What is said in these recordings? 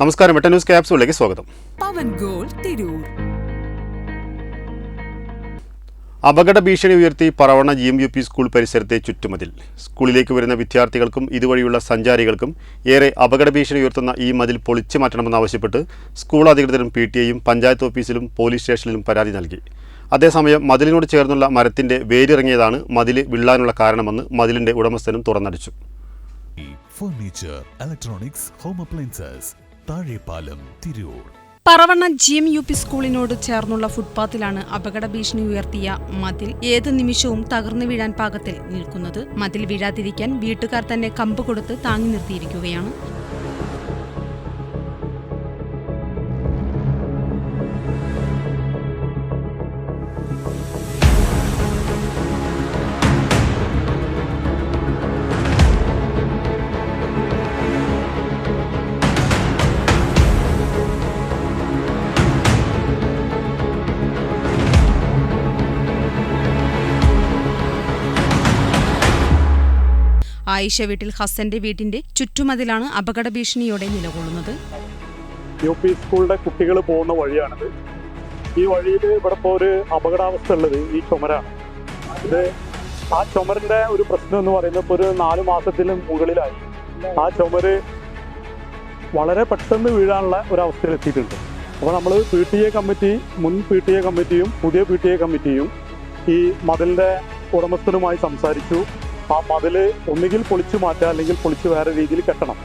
നമസ്കാരം. എട്ട ന്യൂസ് ക്യാപ്സുകളിലേക്ക് സ്വാഗതം. പവൻ ഗോൾ തിരൂർ. അപകട ഭീഷണി ഉയർത്തി Paravanna G M U P school പരിസരത്തെ ചുറ്റുമതിൽ. സ്കൂളിലേക്ക് വരുന്ന വിദ്യാർത്ഥികൾക്കും ഇതുവഴിയുള്ള സഞ്ചാരികൾക്കും ഏറെ അപകട ഭീഷണി ഉയർത്തുന്ന ഈ മതിൽ പൊളിച്ചു മാറ്റണമെന്നാവശ്യപ്പെട്ട് സ്കൂൾ അധികൃതരും പി ടി ഐയും പഞ്ചായത്ത് ഓഫീസിലും പോലീസ് സ്റ്റേഷനിലും പരാതി നൽകി. അതേസമയം മതിലിനോട് ചേർന്നുള്ള മരത്തിന്റെ വേരിറങ്ങിയതാണ് മതിൽ വിള്ളാനുള്ള കാരണമെന്ന് മതിലിന്റെ ഉടമസ്ഥനും തുറന്നടിച്ചു. Furniture electronics home appliances Thazhepalam Tirur. Paravanna G M U P സ്കൂളിനോട് ചേർന്നുള്ള ഫുട്പാത്തിലാണ് അപകട ഭീഷണി ഉയർത്തിയ മതിൽ. ഏത് നിമിഷവും തകർന്നു വീഴാൻ പാകത്തിൽ നിൽക്കുന്നത്. മതിൽ വീഴാതിരിക്കാൻ വീട്ടുകാർ തന്നെ കമ്പ് കൊടുത്ത് താങ്ങി നിർത്തിയിരിക്കുകയാണ്. ആയിഷ വീട്ടിൽ ഹസന്റെ വീടിന്റെ ചുറ്റുമതിലാണ് അപകട ഭീഷണിയോടെ നിലകൊള്ളുന്നത്. യു പി സ്കൂളിലെ കുട്ടികൾ പോകുന്ന വഴിയാണിത്. ഈ വഴിയിൽ ഇവിടെ ഇപ്പോൾ ഒരു അപകടാവസ്ഥ ഉള്ളത് ഈ ചുമരാണ്. ഇത് ആ ചുമരിന്റെ ഒരു പ്രശ്നം എന്ന് പറയുന്നത് ഇപ്പോൾ ഒരു നാല് മാസത്തിന് മുകളിലായി. ആ ചുമര് വളരെ പെട്ടെന്ന് വീഴാനുള്ള ഒരു അവസ്ഥയിൽ എത്തിയിട്ടുണ്ട്. അപ്പോൾ നമ്മൾ പി ടി എ കമ്മിറ്റി മുൻ പി ടി എ കമ്മിറ്റിയും പുതിയ പി ടി എ കമ്മിറ്റിയും ഈ മതിലിന്റെ ഉടമസ്ഥനുമായി സംസാരിച്ചു. ആ മതിൽ ഒന്നുകിൽ പൊളിച്ചു മാറ്റുക അല്ലെങ്കിൽ പൊളിച്ച് വേറെ രീതിയിൽ കെട്ടണം.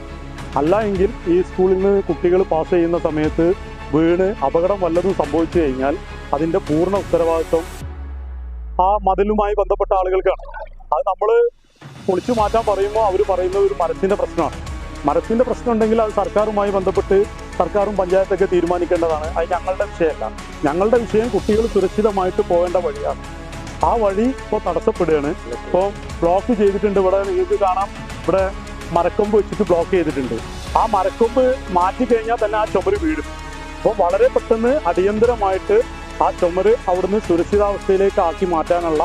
അല്ല എങ്കിൽ ഈ സ്കൂളിൽ നിന്ന് കുട്ടികൾ പാസ് ചെയ്യുന്ന സമയത്ത് വീണ് അപകടം വല്ലതും സംഭവിച്ചു കഴിഞ്ഞാൽ അതിന്റെ പൂർണ ഉത്തരവാദിത്വം ആ മതിലുമായി ബന്ധപ്പെട്ട ആളുകൾക്കാണ്. അത് നമ്മൾ പൊളിച്ചു മാറ്റാൻ പറയുമ്പോൾ അവർ പറയുന്നത് ഒരു മരത്തിന്റെ പ്രശ്നമാണ്. മരത്തിന്റെ പ്രശ്നം ഉണ്ടെങ്കിൽ അത് സർക്കാരുമായി ബന്ധപ്പെട്ട് സർക്കാരും പഞ്ചായത്തൊക്കെ തീരുമാനിക്കേണ്ടതാണ്. അത് ഞങ്ങളുടെ വിഷയമല്ല. ഞങ്ങളുടെ വിഷയം കുട്ടികൾ സുരക്ഷിതമായിട്ട് പോകേണ്ട വഴിയാണ്. ആ വഴി ഇപ്പോൾ തടസ്സപ്പെടുകയാണ്. ഇപ്പോൾ ബ്ലോക്ക് ചെയ്തിട്ടുണ്ട്. ഇവിടെ നിങ്ങൾക്ക് കാണാം. ഇവിടെ മരക്കൊമ്പ് വെച്ചിട്ട് ബ്ലോക്ക് ചെയ്തിട്ടുണ്ട്. ആ മരക്കൊമ്പ് മാറ്റി കഴിഞ്ഞാൽ തന്നെ ആ ചുമര് വീഴും. അപ്പോൾ വളരെ പെട്ടെന്ന് അടിയന്തരമായിട്ട് ആ ചുമര് അവിടുന്ന് സുരക്ഷിതാവസ്ഥയിലേക്ക് ആക്കി മാറ്റാനുള്ള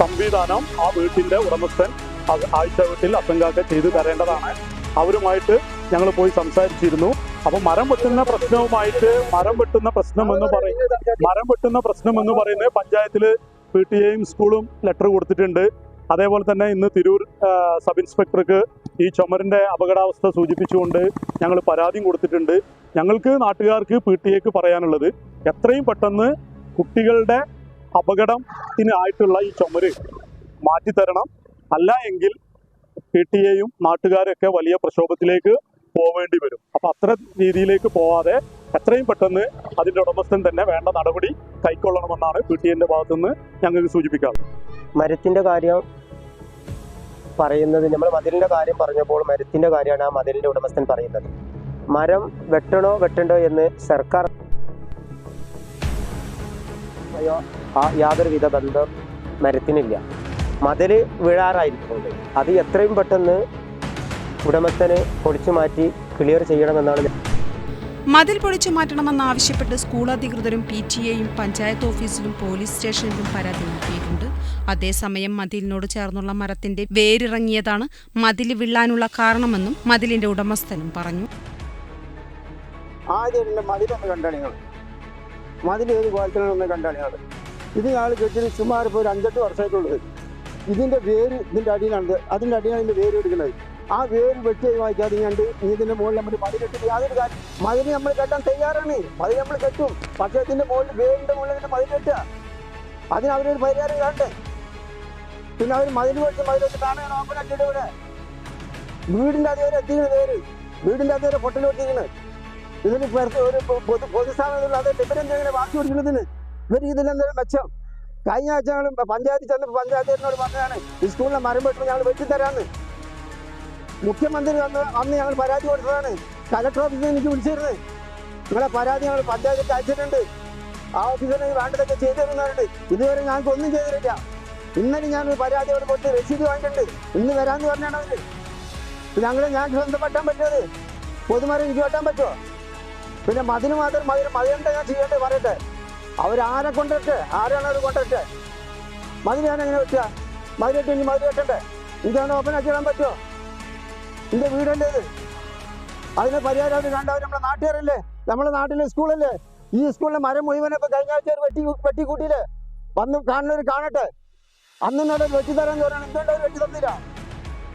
സംവിധാനം ആ വീട്ടിന്റെ ഉടമസ്ഥൻ ആഴ്ച വീട്ടിൽ അസംഗാക്ക ചെയ്തു തരേണ്ടതാണ്. അവരുമായിട്ട് ഞങ്ങൾ പോയി സംസാരിച്ചിരുന്നു. അപ്പൊ മരം വെട്ടുന്ന പ്രശ്നവുമായിട്ട് മരം വെട്ടുന്ന പ്രശ്നം എന്ന് പറയുന്നത് മരം വെട്ടുന്ന പ്രശ്നം എന്ന് പറയുന്നത് പഞ്ചായത്തിൽ പി ടി എയും സ്കൂളും ലെറ്റർ കൊടുത്തിട്ടുണ്ട്. അതേപോലെ തന്നെ ഇന്ന് തിരൂർ സബ് ഇൻസ്പെക്ടർക്ക് ഈ ചുമരിന്റെ അപകടാവസ്ഥ സൂചിപ്പിച്ചുകൊണ്ട് ഞങ്ങൾ പരാതിയും കൊടുത്തിട്ടുണ്ട്. ഞങ്ങൾക്ക് നാട്ടുകാർക്ക് പി ടി എക്ക് പറയാനുള്ളത് എത്രയും പെട്ടെന്ന് കുട്ടികളുടെ അപകടത്തിന് ആയിട്ടുള്ള ഈ ചുമര് മാറ്റിത്തരണം. അല്ല എങ്കിൽ പി ടി എയും നാട്ടുകാരൊക്കെ വലിയ പ്രക്ഷോഭത്തിലേക്ക് പോവേണ്ടി വരും. അപ്പം അത്ര രീതിയിലേക്ക് പോവാതെ എത്രയും പെട്ടെന്ന് അതിന്റെ ഉടമസ്ഥൻ തന്നെ വേണ്ട നടപടി കൈക്കൊള്ളണമെന്നാണ് പി ടി എന്റെ ഭാഗത്തുനിന്ന് ഞങ്ങൾക്ക് സൂചിപ്പിക്കാറ്. മരത്തിന്റെ കാര്യം പറയുന്നത് നമ്മൾ മതിലിന്റെ കാര്യം പറഞ്ഞപ്പോൾ മരത്തിന്റെ കാര്യമാണ് ആ മതിലിന്റെ ഉടമസ്ഥൻ പറയുന്നത്. മരം വെട്ടണോ വെട്ടണ്ടോ എന്ന് സർക്കാർ ആ യാതൊരുവിധ ബന്ധം മരത്തിനില്ല. മതിൽ വീഴാറായിരിക്കുന്നുണ്ട് അത് എത്രയും പെട്ടെന്ന് ഉടമസ്ഥനെ പൊളിച്ചു മാറ്റി ക്ലിയർ ചെയ്യണമെന്നാണ് മതിൽ പൊളിച്ചു മാറ്റണമെന്നാവശ്യപ്പെട്ട് സ്കൂൾ അധികൃതരും പി ടി എയും പഞ്ചായത്ത് ഓഫീസിലും പോലീസ് സ്റ്റേഷനിലും പരാതി നൽകിയിട്ടുണ്ട്. അതേസമയം മതിലിനോട് ചേർന്നുള്ള മരത്തിന്റെ വേരിറങ്ങിയതാണ് മതിൽ വിള്ളാനുള്ള കാരണമെന്നും മതിലിന്റെ ഉടമസ്ഥനും പറഞ്ഞു. ഇത് ഞങ്ങൾ കെട്ടിന് സുമാർ ഇപ്പോൾ ഒരു അഞ്ചെട്ട് വർഷമായിട്ടുള്ളത്. ഇതിന്റെ വേര് ഇതിന്റെ അടിയിലാണ്. അതിന്റെ അടിയിലാണ് ഇതിന്റെ വേര് എടുക്കുന്നത്. ആ വേര് വെട്ടി വായിക്കാതെ കണ്ട് ഇതിന്റെ മുകളിൽ നമ്മൾ മതിലിട്ടിട്ട് യാതൊരു കാര്യം മതിന് നമ്മൾ കെട്ടാൻ തയ്യാറാണ്. മതി നമ്മൾ കെട്ടും. പക്ഷേ ഇതിന്റെ മുകളിൽ വേരിന്റെ മുകളിൽ തന്നെ മതി കെട്ടുക. അതിന് അവരൊരു പരിഹാരം കാണണ്ടേ? പിന്നെ അവർ മതിൽ വെച്ച് മതിൽ വെച്ചിട്ടാണ് ഓപ്പൺ ആക്കിയിട്ട് ഇവിടെ. വീടിന്റെ അതേവരെ എത്തിക്കുന്നത് വേര് വീടിന്റെ അതേവരെ പൊട്ടൽ വെട്ടിക്കുന്നത് ഇതിന് ഒരു പൊതു പൊതുസ്ഥാപനത്തിൽ അത് ഇവരെന്തെങ്കിലും വാക്കി കൊടുക്കുന്നതിന് ഇവർ ഇതിലെന്തെങ്കിലും മെച്ചം. കഴിഞ്ഞ ആഴ്ച ഞങ്ങൾ പഞ്ചായത്തിൽ ചെന്ന് പഞ്ചായത്തിനോട് പറഞ്ഞതാണ് ഈ സ്കൂളിലെ മരം വെട്ടുമ്പോൾ ഞങ്ങൾ വെട്ടിത്തരാന്ന്. മുഖ്യമന്ത്രി വന്ന് അന്ന് ഞങ്ങൾ പരാതി കൊടുത്തതാണ്. കലക്ടർ ഓഫീസിൽ എനിക്ക് വിളിച്ചിരുന്നത് നിങ്ങളെ പരാതി ഞങ്ങൾ പഞ്ചായത്തിൽ അയച്ചിട്ടുണ്ട്. ആ ഓഫീസറിന് വേണ്ടതൊക്കെ ചെയ്തു തരുന്നവരുണ്ട് ഇതുവരെ ഞങ്ങൾക്ക് ഒന്നും ചെയ്തിട്ടില്ല. ഇന്നലെ ഞാൻ ഒരു പരാതി അവിടെ കൊടുത്ത് രസീത് വാങ്ങിയിട്ടുണ്ട്. ഇന്ന് വരാമെന്ന് പറഞ്ഞാണ് അവർ. ഞങ്ങൾ ഞാൻ സ്വന്തം വെട്ടാൻ പറ്റുമത് പൊതുമരം എനിക്ക് വെട്ടാൻ പറ്റുമോ? പിന്നെ മതിന് മാത്രം മതി മതിലുണ്ട് ഞാൻ ചെയ്യട്ടെ പറയട്ടെ. അവരാരെ കൊണ്ടിട്ട് ആരാണ് അവർ കൊണ്ടിട്ട് മതിൽ ഞാൻ എങ്ങനെ വെച്ചാ? മതിലിട്ട് ഇനി മതിൽ കെട്ടണ്ടേ എനിക്കങ്ങനെ ഓപ്പൺ ആക്കി വിടാൻ പറ്റുമോ? എന്റെ വീടല്ലേ ഇത്? അതിന് പരിഹാരം കണ്ടവർ നമ്മുടെ നാട്ടുകാരല്ലേ? നമ്മുടെ നാട്ടിലെ സ്കൂളല്ലേ? ഈ സ്കൂളിലെ മരം മുഴുവൻ ഇപ്പൊ കഴിഞ്ഞ ആഴ്ച വെട്ടി വെട്ടി കൂട്ടിയില്ലേ വന്ന് കാണുന്നവർ കാണട്ടെ. അന്നിനോട് വെട്ടി തരാന്ന് പറയണം എന്തുകൊണ്ട് അവർ വെട്ടി തന്നില്ല.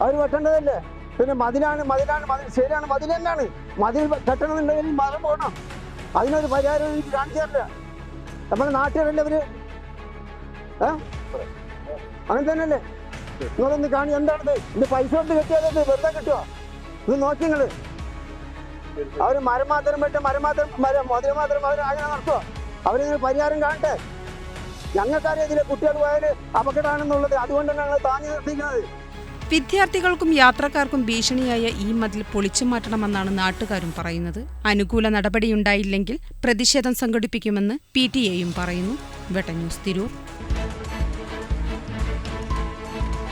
അവർ വെട്ടേണ്ടതല്ലേ? പിന്നെ മതിലാണ് മതിലാണ് മതിൽ ശരിയാണ് മതിൽ തന്നെയാണ്. മതിൽ കെട്ടണമെന്നുണ്ടെങ്കിൽ മരം പോകണം. അതിനൊരു പരിഹാരം എനിക്ക് കാണിച്ചു തരില്ല നമ്മുടെ നാട്ടുകാരല്ലേ അവർ? ഏ? അങ്ങനെ തന്നെയല്ലേ? നിങ്ങളൊന്ന് കാണി എന്താണിത്? ഇത് പൈസ കൊണ്ട് കെട്ടിയാലത് വെറുതെ കിട്ടുമോ ഇത് നോക്കി നിങ്ങൾ. അവർ മരം മാത്രം വെട്ട് മരം മാത്രം മരം മധുര മാത്രം അവർ ആഗ്രഹം നടത്തുമോ അവരിതിന് പരിഹാരം കാണട്ടെ. ഞങ്ങൾക്കറിയാം ഇതിലെ കുട്ടികൾ പോയാൽ അപകടമാണെന്നുള്ളത്. അതുകൊണ്ടാണ് ഞങ്ങൾ താങ്ങി നിർത്തിക്കുന്നത് വിദ്യാർത്ഥികൾക്കും യാത്രക്കാർക്കും ഭീഷണിയായ ഈ മതിൽ പൊളിച്ചു മാറ്റണമെന്നാണ് നാട്ടുകാരും പറയുന്നത്. അനുകൂല നടപടിയുണ്ടായില്ലെങ്കിൽ പ്രതിഷേധം സംഘടിപ്പിക്കുമെന്ന് പി ടി എയും പറയുന്നു. വെട്ട ന്യൂസ് തിരൂർ.